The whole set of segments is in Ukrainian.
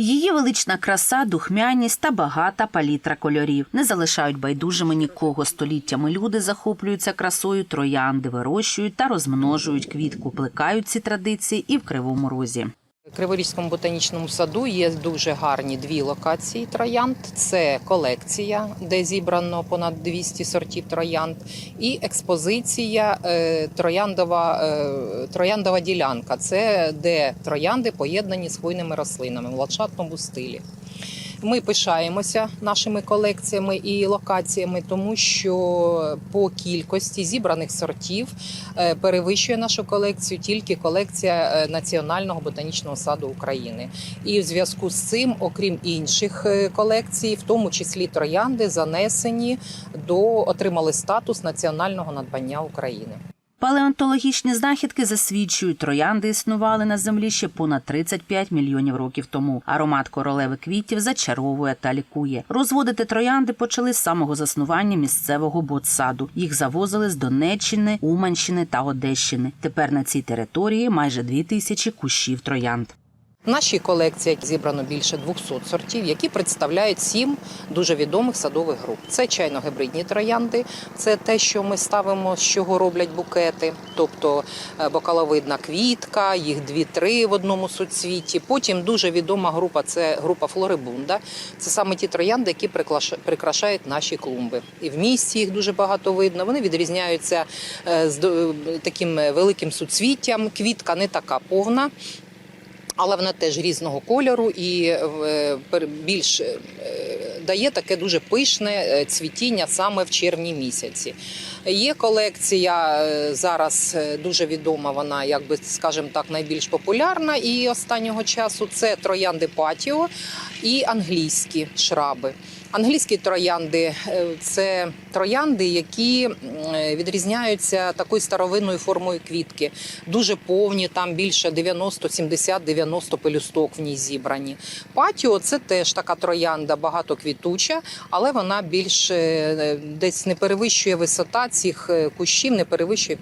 Її велична краса, духмяність та багата палітра кольорів не залишають байдужими нікого. Століттями люди захоплюються красою троянди, вирощують та розмножують квітку, плекають ці традиції і в кривому розі. Криворізькому ботанічному саду є дуже гарні дві локації троянд. Це колекція, де зібрано понад 200 сортів троянд, і експозиція е, трояндова, е, трояндова ділянка. Це де троянди поєднані з хвойними рослинами в ландшафтному стилі. Ми пишаємося нашими колекціями і локаціями, тому що по кількості зібраних сортів е, перевищує нашу колекцію тільки колекція е, Національного ботанічного саду України. І в зв'язку з цим, окрім інших е, колекцій, в тому числі троянди, занесені до отримали статус національного надбання України. Палеонтологічні знахідки засвідчують, троянди існували на землі ще понад 35 мільйонів років тому. Аромат королеви квітів зачаровує та лікує. Розводити троянди почали з самого заснування місцевого ботсаду. Їх завозили з Донеччини, Уманщини та Одещини. Тепер на цій території майже дві тисячі кущів троянд. В нашій колекції зібрано більше 200 сортів, які представляють сім дуже відомих садових груп. Це чайно-гибридні троянди, це те, що ми ставимо, з чого роблять букети, тобто е, бокаловидна квітка, їх дві-три в одному суцвіті. Потім дуже відома група це група флорибунда. Це саме ті троянди, які прикрашають наші клумби. І в місті їх дуже багато видно. Вони відрізняються е, з таким великим суцвіттям. Квітка не така повна але вона теж різного кольору і е, більш е, дає таке дуже пишне е, цвітіння саме в червні місяці. Є колекція е, зараз е, дуже відома. Вона, якби скажімо так, найбільш популярна і останнього часу це троянди патіо і англійські шраби. Англійські троянди е, це троянди, які відрізняються такою старовинною формою квітки. Дуже повні, там більше 90, 70, 90 пелюсток в ній зібрані. Патіо це теж така троянда, багатоквітуча, але вона більш десь не перевищує висота цих е, кущів, не перевищує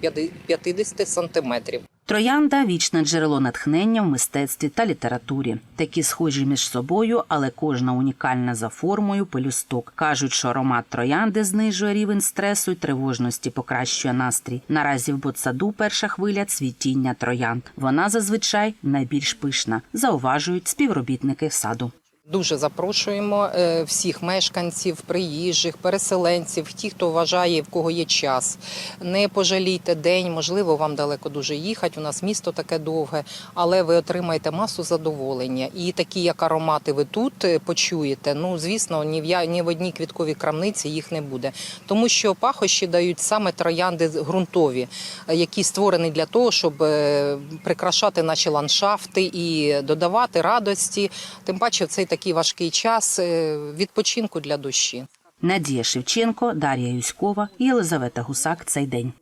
50 сантиметрів. Троянда вічне джерело натхнення в мистецтві та літературі. Такі схожі між собою, але кожна унікальна за формою пелюсток. кажуть, що аромат троянди знижує рівень стресу й тривожності, покращує настрій. Наразі в ботсаду перша хвиля цвітіння троянд. Вона зазвичай найбільш пишна, зауважують співробітники саду. Дуже запрошуємо е, всіх мешканців, приїжджих, переселенців, ті, хто вважає, в кого є час. Не пожалійте день, можливо, вам далеко дуже їхати. У нас місто таке довге, але ви отримаєте масу задоволення. І такі, як аромати, ви тут е, почуєте. Ну, звісно, ні в я ні в одній квітковій крамниці їх не буде, тому що пахощі дають саме троянди ґрунтові, е, які створені для того, щоб прикрашати наші ландшафти і додавати радості. Тим паче, в цей такий важкий час е, відпочинку для душі. Надія Шевченко, Дар'я Юськова і Єлизавета Гусак. Цей день.